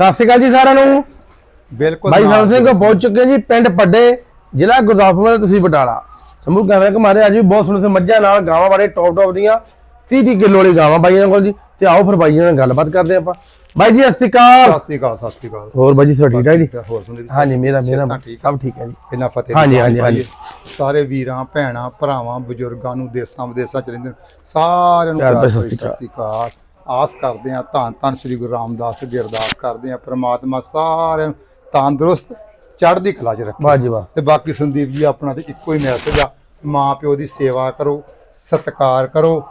ਸਤਿ ਸ਼੍ਰੀ ਅਕਾਲ ਜੀ ਸਾਰਿਆਂ ਨੂੰ। ਬਿਲਕੁਲ ਭਾਈ ਸਾਹਿਬ ਸਿੰਘ ਪਹੁੰਚ ਚੁੱਕੇ ਜੀ ਪਿੰਡ ਪੱਡੇ ਜ਼ਿਲ੍ਹਾ ਗੁਰਦਾਸਪੁਰ ਦੇ ਤੁਸੀਂ ਬਟਾਲਾ। ਸਮੂਹ ਕੈਮਰੇ ਕਮਾਰੇ ਅੱਜ ਵੀ ਬਹੁਤ ਸੋਹਣੇ ਸੇ ਮੱਝਾਂ ਨਾਲ ਗਾਵਾਂ ਬਾਰੇ ਟੌਪ ਟੌਪ ਦੀਆਂ 30 30 ਕਿਲੋ ਵਾਲੀ ਗਾਵਾਂ ਬਾਈਆਂ ਕੋਲ ਜੀ। ਤੇ ਆਓ ਫਿਰ ਬਾਈਆਂ ਨਾਲ ਗੱਲਬਾਤ ਕਰਦੇ ਆਪਾਂ। ਬਾਈ ਜੀ ਸਤਿ ਅਕਾਲ। ਸਤਿ ਸ੍ਰੀ ਅਕਾਲ ਸਤਿ ਸ੍ਰੀ ਅਕਾਲ। ਹੋਰ ਬਾਈ ਜੀ ਸਭ ਠੀਕ ਠਾਕ ਜੀ? ਹੋਰ ਸੁਣਦੇ ਹਾਂਜੀ ਮੇਰਾ ਮੇਰਾ ਸਭ ਠੀਕ ਹੈ ਜੀ। ਇਹਨਾਂ ਫਤਿਹ ਹਾਂਜੀ, ਹਾਂਜੀ, ਪਾਈਏ। ਸਾਰੇ ਵੀਰਾਂ ਭੈਣਾਂ ਭਰਾਵਾਂ ਬਜ਼ੁਰਗਾਂ ਨੂੰ ਦੇਸਾਂ ਵਿਦੇਸਾਂ ਚ ਰਹਿੰਦੇ ਸਾਰਿਆਂ ਨੂੰ ਸਤਿ ਸਤਿ ਸ੍ਰੀ ਅਕਾਲ। ਆਸ ਕਰਦੇ ਆ ਧੰਨ ਧੰਨ ਸ੍ਰੀ ਗੁਰੂ ਰਾਮਦਾਸ ਜੀ ਅਰਦਾਸ ਕਰਦੇ ਆ ਪ੍ਰਮਾਤਮਾ ਸਾਰਿਆਂ ਨੂੰ ਤੰਦਰੁਸਤ ਚੜ੍ਹਦੀ ਕਲਾ ਚ ਰੱਖੇ। ਵਾਹ ਜੀ ਵਾਹ। ਤੇ ਬਾਕੀ ਸੰਦੀਪ ਜੀ ਆਪਣਾ ਤੇ ਇੱਕੋ ਹੀ ਮੈਸੇਜ ਆ ਮਾਂ ਪਿਓ ਦੀ ਸੇਵਾ ਕਰੋ ਸਤਿਕਾਰ ਕਰੋ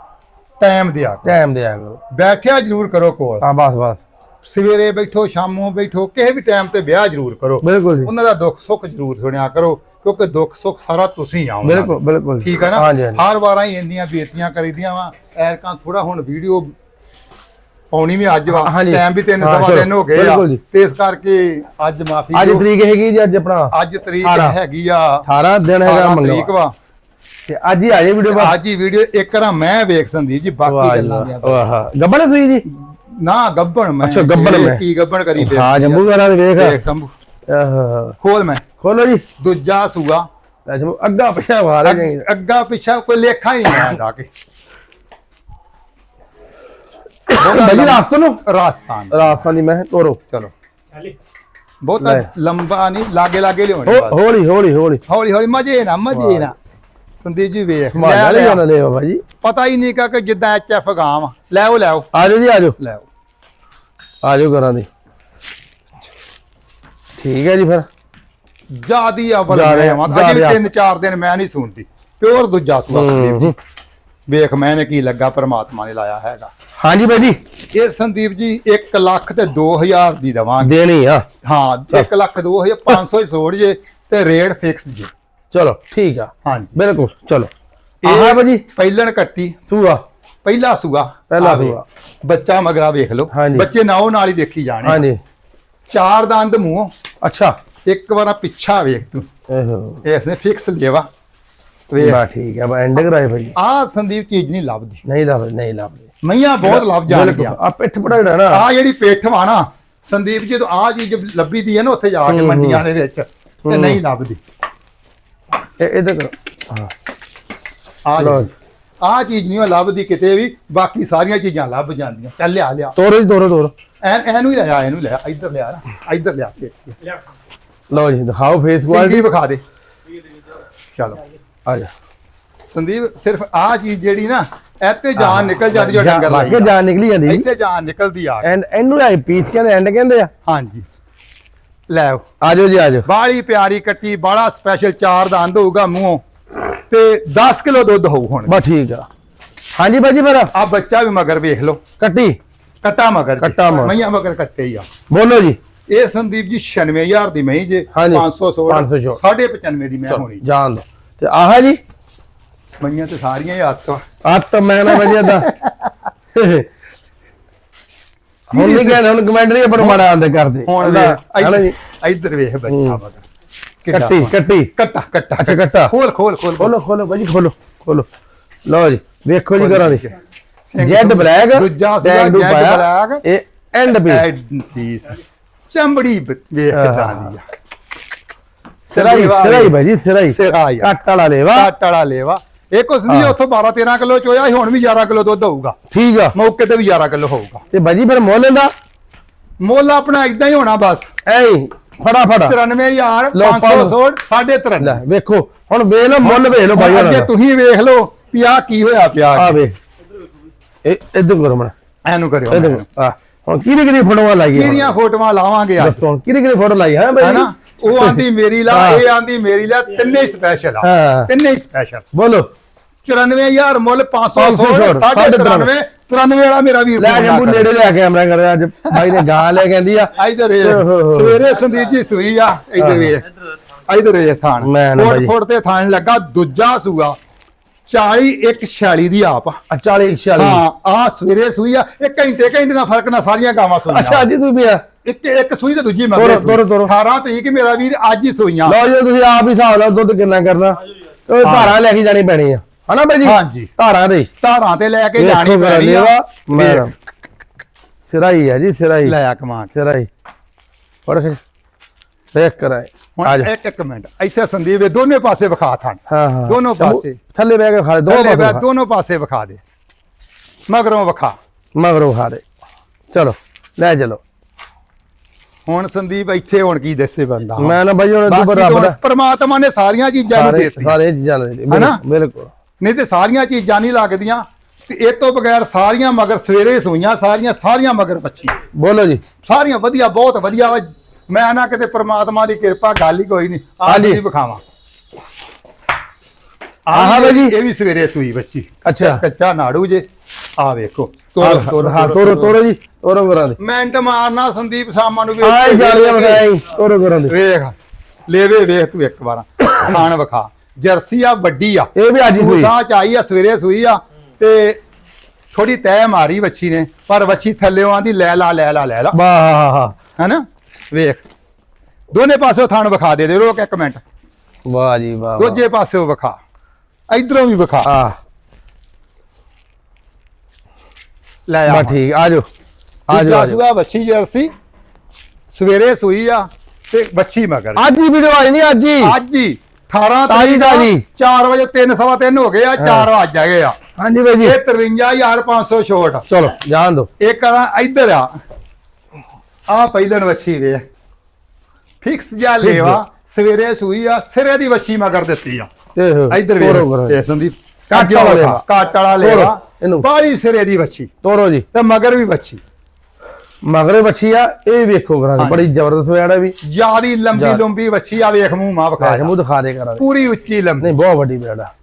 ਟਾਈਮ ਦਿਆ ਕਰੋ। ਟਾਈਮ ਦੇ ਆ ਕਰੋ। ਬੈਠਿਆ ਜ਼ਰੂਰ ਕਰੋ ਕੋਲ। ਹਾਂ ਬਸ ਬਸ। ਸਵੇਰੇ ਬੈਠੋ ਸ਼ਾਮੋਂ ਬੈਠੋ ਕਿਸੇ ਵੀ ਟਾਈਮ ਤੇ ਵਿਆਹ ਜ਼ਰੂਰ ਕਰੋ। ਬਿਲਕੁਲ ਜੀ। ਉਹਨਾਂ ਦਾ ਦੁੱਖ ਸੁੱਖ ਜ਼ਰੂਰ ਸੁਣਿਆ ਕਰੋ ਕਿਉਂਕਿ ਦੁੱਖ ਸੁੱਖ ਸਾਰਾ ਤੁਸੀਂ ਆਉਣਾ। ਬਿਲਕੁਲ ਬਿਲਕੁਲ। ਠੀਕ ਹੈ ਨਾ? ਹਰ ਵਾਰਾਂ ਹੀ ਇੰਨੀਆਂ ਬੇਇੱਜ਼ਤੀਆਂ ਕਰੀਦੀਆਂ ਵਾ। ਐਰਕਾਂ ਥੋੜਾ ਹੁਣ ਵੀਡੀਓ ਪਾਉਣੀ ਵੀ ਅੱਜ ਵਾ। ਹਾਂਜੀ। ਟਾਈਮ ਵੀ ਤਿੰਨ ਹਾਂ, ਸਵਾ ਚਲੋ, ਦਿਨ ਹੋ ਗਏ ਆ। ਬਿਲਕੁਲ ਜੀ। ਤੇ ਇਸ ਕਰਕੇ ਅੱਜ ਮਾਫੀ ਅੱਜ ਤਰੀਕ ਹੈਗੀ ਜੀ ਅੱਜ ਆਪਣਾ। ਅੱਜ ਤਰੀਕ ਅਠਾਰਾਂ। ਹੈਗੀ ਆ। 18 ਦਿਨ ਹੈਗਾ 18 ਤਰੀਕ ਮੰਗਲਵਾਰ ਵਾ। ਤੇ ਅੱਜ ਹੀ ਆ ਜੇ ਵੀਡੀਓ ਬਾਅਦ ਅੱਜ ਹੀ ਵੀਡੀਓ ਇੱਕ ਰਾਂ ਮੈਂ ਵੇਖ ਸੰਦੀਪ ਜੀ ਬਾਕੀ ਗੱਲਾਂ ਦੀਆਂ। ਵਾਹ ਗੱਬਣ ਸੂਈ ਜੀ? ਨਾ ਗੱਬਣ ਮੈਂ। ਅੱਛਾ, ਗੱਭਣ ਇਹ ਮੈਂ। ਕੀ ਗੱਬਣ ਕਰੀ ਫਿਰਦੀ ਹਾਂ। ਜੰਬੂ ਵਾਲਾ ਦੇ ਦੇਖ ਵੇਖ ਸੰਭੂ। ਆਹ, ਖੋਲ ਮੈਂ। ਖੋਲੋ ਜੀ। ਦੂਜਾ ਸੂਆ। ਲੈ ਅੱਗਾ ਪਿਛਾ ਬਾਹਰ ਅੱਗ- ਅੱਗਾ ਪਿੱਛਾ ਕੋਈ ਲੇਖਾ ਹੀ ਨਹੀਂ ਜਾ ਕੇ। ਬਜੀ ਰਾਸਤੇ ਨੂੰ? ਰਾਜਸਥਾਨ। ਰਾਜਸਥਾਨ ਦੀ ਮੈਂ ਤੋਰੋ। ਚਲੋ। ਬਹੁਤ। ਲੰਬਾ ਨਹੀਂ ਲਾਗੇ ਲਾਗੇ ਲਿਆਉਣੀ ਹੋ- ਹੌਲੀ ਹੌਲੀ ਹੌਲੀ। ਹੌਲੀ ਹੌਲੀ ਮਜੇ ਨਾ ਮਜੇ ਨਾ ਸੰਦੀਪ ਜੀ ਵੇਖ। ਸਮਾਜ ਲੈ ਲਿਆ। ਜਾਣਾ ਲੈ ਬਾਬਾ ਜੀ ਪਤਾ ਹੀ ਨਹੀਂ ਕਾ ਕਿ ਜਿੱਦਾਂ ਐਚ ਐਫ ਗਾਂ ਵਾ ਲੈ ਉਹ ਲੈ ਆਓ ਆਜੋ ਜੀ ਆਜੋ ਲੈ ਆਓ ਆਜੋ ਕਰਾਂ ਦੀ। ਠੀਕ ਹੈ ਜੀ ਫਿਰ। ਜਿਆਦੀ ਅਵਲ ਜਾ ਮੈਂ ਰਿਹਾ, ਆਵਾਂ। ਜਾ ਅਜੇ ਰਿਹਾ। ਤਿੰਨ ਚਾਰ ਦਿਨ ਮੈਂ ਨਹੀਂ ਸੁਣਦੀ ਪਿਓਰ ਦੂਜਾ ਸੁਆ ਸੰਦੀਪ ਜੀ। ਵੇਖ ਮੈਨੇ ਕੀ ਲੱਗਾ ਪ੍ਰਮਾਤਮਾ ਨੇ ਲਾਇਆ ਹੈਗਾ। ਹਾਂਜੀ ਬਾਈ ਜੀ। ਇਹ ਸੰਦੀਪ ਜੀ 1 ਲੱਖ ਤੇ 2000 ਦੀ ਦਵਾਂਗੇ। ਦੇਣੀ ਆ। ਹਾਂ 1 ਲੱਖ 2000 500 ਹੀ ਜੇ ਤੇ ਰੇਟ ਫਿਕਸ ਜੇ। ਚਲੋ ਠੀਕ ਆ। ਹਾਂਜੀ। ਬਿਲਕੁਲ ਚਲੋ। ਆਹ ਬਾਜੀ ਪਹਿਲਣ ਕੱਟੀ। ਸੂਆ। ਪਹਿਲਾ ਸੂਆ। ਪਹਿਲਾ ਆ। ਸੂਆ। ਬੱਚਾ ਮਗਰਾ ਵੇਖ ਲਓ। ਬੱਚੇ ਨਾਲੋਂ ਨਾਲ ਹੀ ਦੇਖੀ ਜਾਣੇ। ਹਾਂਜੀ। ਚਾਰ ਦੰਦ ਮੂੰਹ। ਅੱਛਾ। ਇੱਕ ਵਾਰਾ ਪਿੱਛਾ ਵੇਖ ਤੂੰ। ਇਹੋ ਇਸ ਨੇ ਫਿਕਸ ਲੇਵਾ ਵੇਖ। ਬਾ ਠੀਕ ਹੈ ਬਾ ਐਂਡ ਕਰਾਏ ਭਾਈ ਆਹ ਸੰਦੀਪ ਚੀਜ਼ ਨਹੀਂ ਲੱਭਦੀ। ਨਹੀਂ ਲੱਭ ਨਹੀਂ ਲੱਭ ਮਈਆਂ ਬਹੁਤ ਲੱਭ ਜਾਣ ਗਿਆ ਆ ਪਿੱਠ ਪੜਾੜਾ ਨਾ। ਆਹ ਜਿਹੜੀ ਪੇਠ ਵਾ ਨਾ ਸੰਦੀਪ ਜਦੋਂ ਆਹ ਚੀਜ਼ ਲੱਭੀ ਦੀ ਹੈ ਨਾ ਉੱਥੇ ਜਾ ਕੇ ਮੰਡੀਆਂ ਦੇ ਵਿੱਚ ਤੇ ਨਹੀਂ ਲੱਭਦੀ। ਇਹ ਇਹਦੇ ਕਰੋ। ਲਓ ਜਿਹੜੀ- ਆਹ ਚੀਜ਼ ਨਹੀਂ ਉਹ ਲੱਭਦੀ ਕਿਤੇ ਵੀ ਬਾਕੀ ਸਾਰੀਆਂ ਚੀਜ਼ਾਂ ਲੱਭ ਜਾਂਦੀਆਂ। ਚੱਲ ਲਿਆ ਲਿਆ। ਤੋਰੋ ਜੀ ਤੋਰੋ ਤੋਰੋ। ਐ ਇਹਨੂੰ ਹੀ ਲਿਆ ਇਹਨੂੰ ਲਿਆ। ਇੱਧਰ ਲਿਆ ਨਾ ਇੱਧਰ ਲਿਆ। ਕੇ ਲਓ ਜੀ ਦਿਖਾਓ ਫੇਸ ਕੁਆਲਿਟੀ ਵਿਖਾ ਦੇ। ਚਲੋ ਆ ਜਾ। ਸੰਦੀਪ ਸਿਰਫ ਆਹ ਚੀਜ਼ ਜਿਹੜੀ ਨਾ ਇੱਥੇ ਜਾਨ ਨਿਕਲ ਜਾਂਦੀ ਜੋ ਡੰਗਰ ਕਿ ਜਾਨ ਨਿਕਲੀ ਜਾਂਦੀ। ਇੱਥੇ ਜਾਨ ਨਿਕਲਦੀ ਆ। ਐਂਡ ਇਹਨੂੰ ਆਈ ਪੀਸ ਕਹਿੰਦੇ ਐਂਡ ਕਹਿੰਦੇ ਆ। ਹਾਂਜੀ। ਲੈ ਆਜੋ ਜੀ ਆਜੋ। ਬਾਲੀ ਪਿਆਰੀ ਕੱਟੀ ਬਾਲਾ ਸਪੈਸ਼ਲ ਚਾਰ ਦੰਦ ਹੋਊਗਾ ਮੂੰਹੋਂ। ਤੇ 10 ਕਿਲੋ ਦੁੱਧ ਹੋਊ ਹੁਣ। ਬਾ ਠੀਕ ਆ। ਹਾਂਜੀ ਬਾਜੀ ਫਿਰ। ਆ ਬੱਚਾ ਵੀ ਮਗਰ ਵੇਖ ਲਓ। ਕੱਟੀ। ਕੱਟਾ ਮਗਰ। ਕੱਟਾ ਮਗਰ। ਮਈਆਂ ਮਗਰ ਕੱਟੇ ਹੀ ਆ। ਬੋਲੋ ਜੀ। ਇਹ ਸੰਦੀਪ ਜੀ 96000 ਦੀ ਮਈ ਜੇ। ਹਾਂਜੀ। 500 ਸੋੜ 500 ਛੋੜ। 95 ਦੀ ਮੈਂ ਹੋਣੀ। ਜਾਣ ਦੋ। ਤੇ ਆਹ ਜੀ। ਮਈਆਂ ਤੇ ਸਾਰੀਆਂ ਹੀ ਵਾ। ਅੱਤ ਮੈਂ ਨਾ ਵਜੇ ਦਾ ਹੁਣ ਨਹੀਂ ਕਹਿੰਦੇ ਹੁਣ ਕਮੈਂਟ ਨਹੀਂ ਪਰ ਮਾੜਾ ਆਂਦੇ ਕਰਦੇ। ਹੁਣ ਜੀ। ਇੱਧਰ- ਵੇਖ ਬੱਚਾ ਕੱਟੀ। ਕੱਟੀ। ਕੱਟਾ ਕੱਟਾ। ਅੱਛਾ, ਕੱਟਾ। ਖੋਲ ਖੋਲ ਖੋਲ। ਖੋਲੋ ਖੋਲੋ ਬਾਜੀ ਖੋਲੋ ਖੋਲੋ। ਲਓ ਜੀ ਵੇਖੋ ਜੀ ਕਰਾਂ ਦੀ। ਜੈਡ ਬਲੈਕ ਦੂਜਾ ਜੈਡ ਬਲੈਕ ਇਹ ਐਂਡ ਵੀ ਐਡੀਸ ਚੰਬੜੀ ਵੇਖ ਕਿਦਾਂ ਦੀ ਆ। ਸਿਰਾਈ ਸਿਰਾਈ ਬਾਜੀ ਸਿਰਾਈ। ਸਿਰਾ ਯਾਰ ਕੱਟ ਵਾਲਾ ਲੇਵਾ। ਕੱਟ ਵਾਲਾ ਲੇਵਾ। ਇਹ ਕੁਛ ਨਹੀਂ ਉੱਥੋਂ 12 13 ਕਿਲੋ ਚੋਇਆ ਸੀ ਹੁਣ ਵੀ 11 ਕਿਲੋ ਦੁੱਧ ਹੋਊਗਾ। ਠੀਕ ਆ। ਮੌਕੇ ਤੇ ਵੀ 11 ਕਿਲੋ ਹੋਊਗਾ। ਤੇ ਬਾਜੀ ਫਿਰ ਮੁੱਲ ਇਹਦਾ? ਮੁੱਲ ਆਪਣਾ ਇਦਾਂ ਹੀ ਹੋਣਾ ਬਸ। ਐ ਫੜਾ ਫੜਾ 94000 ਲਓ 500 ਪਾਓ। ਸੋੜ 13.5 ਲੈ ਵੇਖੋ ਹੁਣ ਵੇਖ ਲਓ ਮੁੱਲ ਵੇਖ ਲਓ ਬਾਈ ਅੱਗੇ ਤੁਸੀਂ ਵੇਖ ਲਓ ਵੀ ਆ ਕੀ ਹੋਇਆ ਪਿਆ ਆ ਵੇ ਇਹ ਇਧਰ ਕਰੋ ਮਣਾ ਐਨੂੰ ਕਰਿਓ ਆ ਹੁਣ ਕਿਹਦੀ ਕਿਹਦੀ ਫੋਟੋਆਂ ਲਾਈਏ ਕਿਹਦੀਆਂ ਫੋਟੋਆਂ ਲਾਵਾਂਗੇ ਅੱਜ? ਦੱਸੋ ਹੁਣ ਕਿਹਦੀ ਕਿਹਦੀ ਫੋਟੋ ਲਾਈ ਹੈ ਬਾਈ? ਉਹ ਆਂਦੀ ਮੇਰੀ ਲਾ। ਇਹ ਆਂਦੀ ਮੇਰੀ ਲਾ ਤਿੰਨੇ ਸਪੈਸ਼ਲ ਆ। ਹਾਂ। ਤਿੰਨੇ ਸਪੈਸ਼ਲ ਬੋਲੋ। 94000 ਮੁੱਲ 500 500 ਸੋੜ ਛੋੜ, 93 93 ਵਾਲਾ ਮੇਰਾ ਵੀਰ ਲੈ ਜੰਬੂ ਨੇੜੇ ਲਿਆ ਕੈਮਰਾ ਕਰ ਅੱਜ ਬਾਈ ਨੇ ਗਾਂ ਲੈ ਕਹਿੰਦੀ ਆ। ਇਧਰ। ਸਵੇਰੇ ਸੰਦੀਪ ਜੀ ਸੂਈ ਆ ਇਧਰ ਵੇਖ। ਇਧਰ ਇਹ ਥਾਣ। ਮੈਂ ਨਾ ਬਾਈ। ਫੁੱਟ ਤੇ ਥਾਣ ਲੱਗਾ ਦੂਜਾ ਸੂਆ। 40 1 46 ਦੀ ਆਪ ਆ। 40 40 ਹਾਂ ਆ ਸਵੇਰੇ ਸੂਈ ਆ ਇਹ ਘੰਟੇ ਘੰਟੇ ਦਾ ਫ਼ਰਕ ਨਾਲ ਸਾਰੀਆਂ ਗਾਵਾਂ ਸੂਈਆਂ। ਅੱਛਾ ਅੱਜ ਤੂੰ ਵੀ ਆ? ਇੱਕ ਇੱਕ ਸੂਈ ਤੇ ਦੂਜੀ ਮਗਰ ਤੋਰੋ, ਤੋਰੋ। 18 ਤਰੀਕ ਮੇਰਾ ਵੀਰ ਅੱਜ ਹੀ ਸੂਈਆਂ। ਲਓ ਜੀ ਤੁਸੀਂ ਆਪ ਹੀ ਹਿਸਾਬ ਨਾਲ ਦੁੱਧ ਕਿੰਨਾ ਕਰਨਾ। ਉਹ ਧਾਰਾਂ ਲੈ ਕੇ ਜਾਣੀ ਪੈਣੀ ਆ। ਹਨਾ ਬਾਈ ਜੀ? ਹਾਂਜੀ। ਧਾਰਾਂ ਦੇ। ਧਾਰਾਂ ਤੇ ਲੈ ਕੇ ਜਾਣੀ ਵੇਖੋ ਪੈਣੀ ਆ। ਲੇਵਾ, ਮੈਂ ਸਿਰਾਈ ਆ ਜੀ ਸਿਰਾਈ। ਲੈ ਆ ਕਮਾਨ ਸਿਰਾਈ। ਫੜ ਕੇ। ਕਰਾਏ। ਹੁਣ ਇੱਕ ਇੱਕ ਮਿੰਟ। ਇੱਥੇ ਸੰਦੀਪ ਇਹ ਦੋਨੇ ਪਾਸੇ ਵਿਖਾ ਥਣ ਹਾਂ ਹਾਂ। ਦੋਨੋਂ ਪਾਸੇ। ਥੱਲੇ ਬਹਿ ਕੇ ਖਾ ਲੈ ਦੋਨੋਂ ਪਾਸੇ ਦੋਨੋਂ ਪਾਸੇ ਵਿਖਾ ਦੇ। ਮਗਰੋਂ ਵਿਖਾ। ਮਗਰੋਂ ਖਾ ਦੇ। ਚਲੋ ਲੈ ਚਲੋ। ਹੁਣ ਸੰਦੀਪ ਇੱਥੇ ਹੁਣ ਕੀ ਦੱਸੇ ਬੰਦਾ? ਮੈਂ ਨਾ ਬਾਈ ਹੁਣ ਬਾਕੀ ਰੱਬ ਦਾ ਪਰਮਾਤਮਾ ਨੇ ਸਾਰੀਆਂ ਚੀਜ਼ਾਂ ਨੂੰ ਦੇਤੀਆਂ ਸਾਰੇ ਚੀਜ਼ਾਂ ਨੇ ਦਿੱਤੀ? ਬਿਲਕੁਲ ਨਹੀਂ ਤੇ ਸਾਰੀਆਂ ਚੀਜ਼ਾਂ ਨਹੀਂ ਲੱਗਦੀਆਂ। ਤੇ ਇਹ ਤੋਂ ਬਗੈਰ ਸਾਰੀਆਂ ਮਗਰ ਸਵੇਰੇ ਸੋਈਆਂ ਸਾਰੀਆਂ ਸਾਰੀਆਂ ਮਗਰ ਬੱਚੀ ਬੋਲੋ ਜੀ। ਸਾਰੀਆਂ ਵਧੀਆ ਬਹੁਤ ਵਧੀਆ। ਵਾ ਮੈਂ ਨਾ ਕਿਤੇ ਪ੍ਰਮਾਤਮਾ ਦੀ ਕਿਰਪਾ ਗੱਲ ਹੀ ਕੋਈ ਨਹੀਂ। ਆਹ ਹਾਂਜੀ। ਜੀ ਵਿਖਾਵਾਂ। ਆਹ ਆਹ ਜੀ। ਇਹ ਵੀ ਸਵੇਰੇ ਸੂਈ ਬੱਚੀ। ਅੱਛਾ। ਕੱਚਾ ਨਾੜੂ ਜੇ। ਆ ਵੇਖੋ। ਹਾਂ ਤੋਰੋ ਤੋਰੋ ਜੀ। ਤੋਰੋ ਕਰਾਂ ਦੇ। ਮਿੰਟ ਮਾਰਨਾ ਸੰਦੀਪ ਸਾਮਾ ਨੂੰ ਆਏ ਜਾਲੀਆਂ ਬਤਾਈ ਤੋਰੋ ਕਰਾਂ ਦੇ। ਵੇਖ। ਲੇਵੇ ਵੇਖ ਤੂੰ ਇੱਕ ਵਾਰ। ਖਾਣ ਵਿਖਾ। ਜਰਸੀ ਆ ਵੱਡੀ ਆ। ਇਹ ਵੀ ਅੱਜ ਹੀ ਸੂਈ। ਚ ਆਈ ਆ ਸਵੇਰੇ ਸੂਈ ਆ। ਤੇ ਥੋੜੀ ਤੈ ਮਾਰੀ ਵੱਛੀ ਨੇ। ਪਰ ਵੱਛੀ ਥੱਲੇੋਂ ਆਂਦੀ ਲੈ ਲਾ ਲੈ ਲਾ ਲੈ ਲਾ। ਵਾਹ। ਹੈਨਾ? ਵੇਖ। ਦੋਨੇ ਪਾਸੇ ਥਣ ਵਿਖਾ ਦੇ ਦੇ ਰੋਕ ਇੱਕ ਮਿੰਟ। ਵਾਹ ਜੀ ਵਾਹ। ਦੂਜੇ ਪਾਸੇ ਵਿਖਾ। ਇਧਰੋਂ ਵੀ ਵਿਖਾ। ਆ ਲੈ ਆ। ਬਾ ਠੀਕ ਆ ਜਾਓ। ਆ ਜਾਓ। ਸੁਆ ਵੱਛੀ ਜਰਸੀ ਸਵੇਰੇ ਸੂਈ ਆ ਤੇ ਵੱਛੀ ਮਗਰ। ਅੱਜ ਹੀ ਵੀਡੀਓ ਆਈ ਨਹੀਂ ਅੱਜ ਹੀ। ਅੱਜ ਹੀ। 18 ਤਾਜ਼ੀ ਤਰੀਕ ਦਾ ਤਾਜ਼ੀ। 4 ਵਜੇ 3 ਸਵਾ 3 ਹੋ ਗਏ ਆ 4 ਵੱਜ ਗਏ ਆ। ਹਾਂਜੀ ਬਾਈ ਜੀ। ਇਹ 53500 ਛੋਟ। ਚਲੋ ਜਾਣ ਦੋ ਇਹ ਕਰਾਂ ਇੱਧਰ ਆ। ਆ ਪਹਿਲਨ ਵੱਛੀ ਵੇ। ਫਿਕਸ ਜਾਂ ਲੇਵਾ ਸਵੇਰੇ ਸੂਈ ਆ ਸਿਰੇ ਦੀ ਵੱਛੀ ਮਗਰ ਦਿੱਤੀ ਆ। ਇਹ। ਇੱਧਰ ਕਰੋ ਇਹ ਸੰਦੀਪ ਕੱਟ ਵਾਲਾ ਲੇਵਾ। ਕੱਟ ਵਾਲਾ ਲੇਵਾ ਇਹਨੂੰ। ਬਾਹਲੀ ਸਿਰੇ ਦੀ ਵੱਛੀ। ਤੋਰੋ ਜੀ। ਤੇ ਮਗਰ ਵੀ ਵੱਛੀ। ਮਗਰੇ ਬੱਚੀ ਆ ਇਹ ਵੇਖੋ ਕਰਾਂ। ਬੜੀ ਜ਼ਬਰਦਸਤ ਹੋਇਆ ਵੀ। ਜਿਆਦੀ ਲੰਬੀ। ਲੰਬੀ ਵੱਛੀ ਆ ਵੇਖ ਮੂੰਹ ਮਾ ਵਿਖਾ ਮੂੰਹ ਦਿਖਾ ਦੇ ਕਰਾਂ ਪੂਰੀ ਉੱਚੀ ਲੰਬੀ। ਨਹੀਂ ਬਹੁਤ ਵੱਡੀ ਬੇੜਾ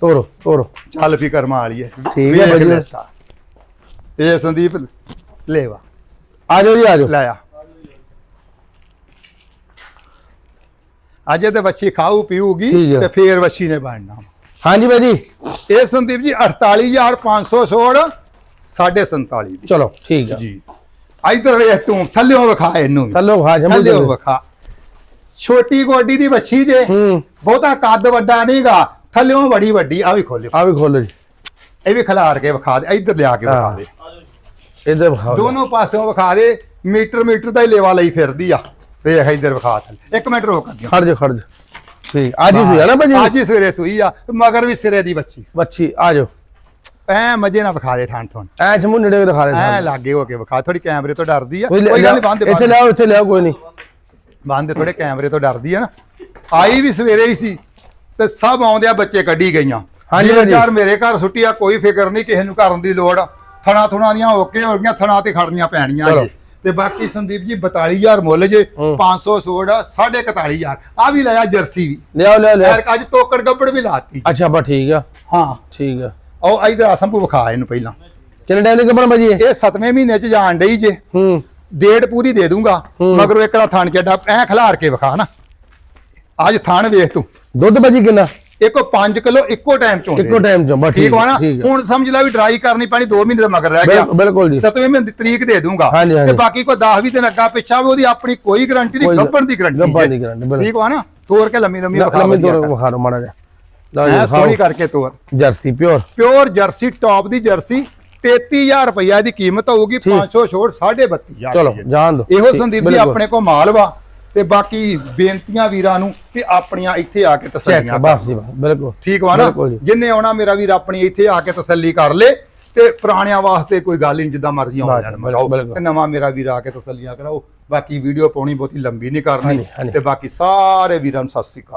ਤੋਰੋ ਤੋਰੋ। ਚੱਲ ਫਿਕਰ ਮਾ ਲਈਏ। ਠੀਕ ਹੈ ਵਧੀਆ। ਲੈ। ਇਹ ਸੰਦੀਪ ਲੇਵਾ। ਆ ਜਾਓ ਜੀ ਆ ਜਾਓ। ਲਾਇਆ ਅਜੇ ਤੇ ਬੱਚੀ ਖਾਊ ਪੀਊਗੀ ਠੀਕ ਹੈ। ਤੇ ਫੇਰ ਬੱਚੀ ਨੇ ਬਣਨਾ। ਹਾਂਜੀ ਬਾਈ ਜੀ। ਇਹ ਸੰਦੀਪ ਜੀ 48500 ਛੋੜ 47 ਦੀ। ਚਲੋ ਠੀਕ ਆ। ਜੀ। ਇਧਰ ਵੇਖ ਤੂੰ ਥੱਲਿਓਂ ਵਿਖਾ ਇਹਨੂੰ ਵੀ। ਥੱਲੋਂ ਖਾ ਜੰਮੂ ਥੱਲਿਓਂ ਥੱਲੇ। ਵਿਖਾ। ਛੋਟੀ ਗੋਡੀ ਦੀ ਬੱਚੀ ਜੇ ਹੂੰ। ਬਹੁਤਾ ਕੱਦ ਵੱਡਾ ਨਹੀਂਗਾ ਥੱਲਿਓਂ ਬੜੀ ਵੱਡੀ ਆ ਵੀ ਖੋਲਿਓ। ਆ ਵੀ ਖੋਲੋ ਜੀ। ਇਹ ਵੀ ਖਿਲਾਰ ਕੇ ਵਿਖਾ ਦੇ ਇਧਰ ਲਿਆ ਕੇ ਵਿਖਾ ਹਾਂ। ਦੇ। ਇੱਧਰ ਵਿਖਾਓ ਦੋਨੋਂ ਪਾਸਿਓਂ ਵਿਖਾ ਦੇ ਮੀਟਰ ਮੀਟਰ ਦਾ ਹੀ ਲੇਵਾ ਲਈ ਫਿਰਦੀ ਆ। ਵੇਖ ਇਧਰ ਵਿਖਾ ਥੱਲੇ। ਇੱਕ ਮਿੰਟ ਰੋਕ ਅੱਗੇ ਖੜ ਜਾ ਖੜ ਜਾ ਠੀਕ ਅੱਜ ਹੀ ਸੂਈ ਆ ਨਾ ਭਾਜੀ? ਅੱਜ ਹੀ ਸਵੇਰੇ ਸੂਈ ਆ ਮਗਰ ਵੀ ਸਿਰੇ ਦੀ ਬੱਚੀ ਬੱਚੀ ਆ ਜਾਓ। ਐ ਮਜੇ ਨਾਲ ਵਿਖਾ ਦੇ ਠਾਣ ਠਾਣ ਐ ਜੰਮੂ ਨੇੜੇ ਦਿਖਾ ਦੇ ਐ। ਲਾਗੇ ਹੋ ਕੇ ਵਿਖਾ ਥੋੜੀ ਕੈਮਰੇ ਤੋਂ ਡਰਦੀ ਆ। ਕੋਈ ਗੱਲ ਨਹੀਂ ਬੰਦ ਇੱਥੇ ਲਿਆਓ ਇੱਥੇ ਲਿਆਓ ਕੋਈ ਨਹੀਂ ਬੰਦ ਥੋੜੇ ਕੈਮਰੇ ਤੋਂ ਡਰਦੀ ਆ ਨਾ। ਆਈ ਵੀ ਸਵੇਰੇ ਹੀ ਸੀ ਤੇ ਸਭ ਆਉਂਦਿਆਂ ਬੱਚੇ ਕੱਢੀ ਗਈਆਂ। ਹਾਂਜੀ। ਯਾਰ ਮੇਰੇ ਘਰ ਸੁੱਟੀ ਆ ਕੋਈ ਫਿਕਰ ਨਹੀਂ ਕਿਸੇ ਨੂੰ ਕਰਨ ਦੀ ਲੋੜ ਥਣਾ ਥੁਣਾ ਦੀਆਂ ਓਕੇ ਹੋ ਗਈਆਂ ਥਣਾ ਤੇ ਖੜਨੀਆਂ ਪੈਣੀਆਂ। ਜੀ। ਤੇ ਬਾਕੀ ਸੰਦੀਪ ਜੀ 42000 ਮੁੱਲ ਜੇ ਹੂੰ। 500 ਸੋੜ 41500 ਆ ਵੀ ਲਿਆ ਜਰਸੀ ਵੀ। ਲਿਆਓ ਲਿਆਓ ਯਾਰ ਅੱਜ ਤੋਕੜ ਗੱਬੜ ਵੀ ਲਾਤੀ। ਅੱਛਾ ਬਾ ਠੀਕ ਆ। ਹਾਂ। ਠੀਕ ਆ। ਉਹ ਇਧਰ ਆਸੰਭੂ ਵਿਖਾ ਇਹਨੂੰ ਪਹਿਲਾਂ। ਕਿੰਨੇ ਟਾਈਮ ਦੀ ਕੱਪੜਾ ਭਾਜੀ ਇਹ? ਇਹ 7ਵੇਂ ਮਹੀਨੇ ਚ ਜਾਣ ਡਈ ਜੇ। ਹੂੰ। ਡੇਟ ਪੂਰੀ ਦੇ ਦੂੰਗਾ। ਮਗਰੋਂ ਇੱਕ ਦਾ ਥਣ ਚੱਡਾ ਐ ਖਿਲਾਰ ਕੇ ਵਿਖਾ ਨਾ। ਅੱਜ ਥਣ ਵੇਖ ਤੂੰ। ਦੁੱਧ ਭਾਜੀ ਕਿੰਨਾ? ਇੱਕੋ 5 ਕਿਲੋ ਇੱਕੋ ਟਾਈਮ ਚੋਂ ਇੱਕੋ ਟਾਈਮ ਚ ਬਾ ਠੀਕ ਵਾ ਨਾ? ਹੁਣ ਸਮਝ ਲੈ ਵੀ ਡਰਾਈ ਕਰਨੀ ਪੈਣੀ 2 ਮਹੀਨੇ ਦਾ ਮਗਰ ਰਹਿ ਗਿਆ। ਬਿਲ- ਬਿਲਕੁਲ ਜੀ। 7ਵੇਂ ਮਹੀਨੇ ਦੀ ਤਰੀਕ ਦੇ ਦੂੰਗਾ। ਤੇ ਬਾਕੀ ਕੋਈ 10 ਵੀ ਦਿਨ ਅੱਗਾ ਪਿੱਛਾ ਵੀ ਉਹਦੀ ਆਪਣੀ ਕੋਈ ਗਾਰੰਟੀ ਨਹੀਂ ਗੱਬਣ ਦੀ ਗਾਰੰਟੀ ਬਿਲਕੁਲ। ਠੀਕ ਵਾ ਨਾ? ਤੋਰ ਕੇ ਲੰਮੀ ਲੰਮੀ ਵਿਖਾ ਲੰਮੀ ਤੋਰ। ਵਿਖਾ ਦਿਓ ਮਾੜਾ ਜਿਹਾ। ਵਿਖਾਓ। ਸੋਹਣੀ ਕਰਕੇ ਤੋਰ। Jersey pure. Pure jersey top ਦੀ ਜਰਸੀ 33000 ਰੁਪਇਆ ਦੀ ਕੀਮਤ ਹੋਊਗੀ 500 ਛੋੜ 32500 ਚਲੋ ਜਾਣ ਦੋ ਇਹੋ ਸੰਦੀਪ ਜੀ ਆਪਣੇ ਕੋ ਮਾਲ ਵਾ। ਤੇ ਬਾਕੀ ਬੇਨਤੀਆਂ ਵੀਰਾਂ ਨੂੰ ਕਿ ਆਪਣੀਆਂ ਇੱਥੇ ਆ ਕੇ ਤਸੱਲੀਆਂ ਬਸ ਜੀ ਬਸ, ਬਿਲਕੁਲ ਠੀਕ ਵਾ ਨਾ। ਜਿੰਨੇ ਆਉਣਾ ਮੇਰਾ ਵੀਰ ਆਪਣੀ ਇੱਥੇ ਆ ਕੇ ਤਸੱਲੀ ਕਰ ਲੇ ਤੇ ਪੁਰਾਣਿਆਂ ਵਾਸਤੇ ਕੋਈ ਗੱਲ ਨਹੀਂ ਜਿੱਦਾਂ ਮਰਜ਼ੀ ਆਉਣ ਜਾਣ। ਤੇ ਨਵਾਂ ਮੇਰਾ ਵੀਰ ਆ ਕੇ ਤਸੱਲੀਆਂ ਕਰਾਓ ਬਾਕੀ ਵੀਡੀਓ ਪਾਉਣੀ ਬਹੁਤੀ ਲੰਬੀ ਨਹੀਂ ਕਰਨੀ। ਤੇ ਬਾਕੀ ਸਾਰੇ ਵੀਰਾਂ ਨੂੰ ਸਤਿ ਸ੍ਰੀ ਅਕਾਲ